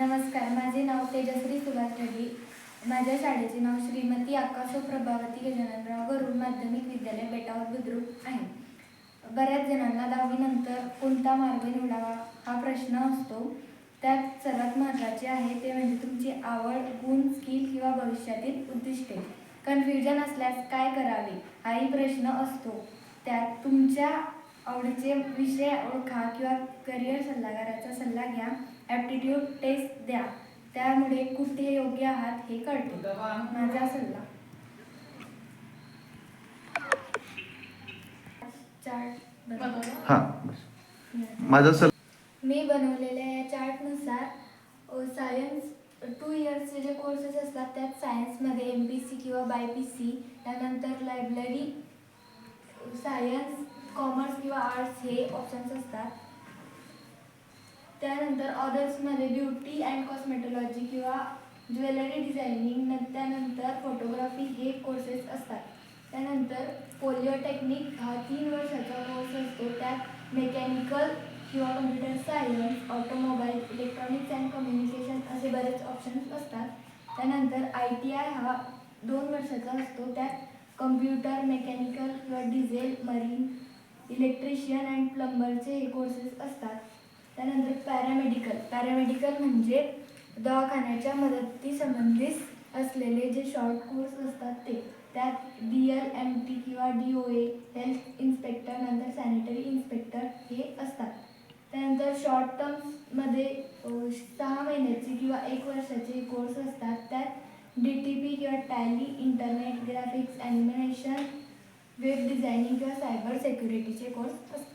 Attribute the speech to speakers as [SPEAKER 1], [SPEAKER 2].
[SPEAKER 1] नमस्कार माझे नाव तेजश्री सुभाष रेड्डी माझ्या शाळेचे नाव श्रीमती आकाशो प्रभावती गजाननराव गरुड माध्यमिक विद्यालय बेटावर बुद्रुक आहे. बऱ्याच जणांना दहावीनंतर कोणता मार्ग निवडावा हा प्रश्न असतो. त्यात सर्वात महत्त्वाचे आहे ते म्हणजे तुमची आवड गुण स्किल किंवा भविष्यातील उद्दिष्टे. कन्फ्युजन असल्यास काय करावे हाही प्रश्न असतो. त्यात तुमच्या आवडीचे विषय ओळखा किंवा करिअर सल्लागाराचा सल्ला घ्या. ॲप्टिट्यूड टेस्ट द्या. त्यामुळे कुठे योग्य आहात हे कळते. माझा सल्ला.
[SPEAKER 2] हां माझा सल
[SPEAKER 1] मी बनवलेल्या या चार्टनुसार सायन्स टू इयर्सचे जे कोर्सेस असतात त्यात सायन्समध्ये एम पी सी किंवा बाय पी सी त्यानंतर लायब्ररी सायन्स कॉमर्स किंवा आर्ट्स हे ऑप्शन्स असतात. त्यानंतर ऑदर्समध्ये ब्युटी अँड कॉस्मेटॉलॉजी किंवा ज्वेलरी डिझायनिंग न त्यानंतर फोटोग्राफी हे कोर्सेस असतात. त्यानंतर पोलिओटेक्निक हा तीन वर्षाचा कोर्स असतो. त्यात मेकॅनिकल किंवा computer science automobile electronics and communication असे बरेच ऑप्शन्स असतात. त्यानंतर आय टी आय हा दोन वर्षाचा असतो. त्यात कम्प्युटर मेकॅनिकल किंवा डिझेल मरीन इलेक्ट्रिशियन अँड प्लंबरचे हे कोर्सेस असतात. त्यानंतर पॅरामेडिकल पॅरामेडिकल म्हणजे दवाखान्याच्या मदती संबंधित असलेले जे शॉर्ट कोर्स असतात ते. त्यात डी एल एम टी किंवा D O A health inspector नंतर सॅनिटरी इन्स्पेक्टर हे असतात. त्यानंतर शॉर्ट टर्म्समध्ये सहा महिन्याचे किंवा एक वर्षाचे कोर्स असतात. त्यात डी टी पी किंवा tally internet graphics animation web designing किंवा सायबर सेक्युरिटीचे कोर्स असतात.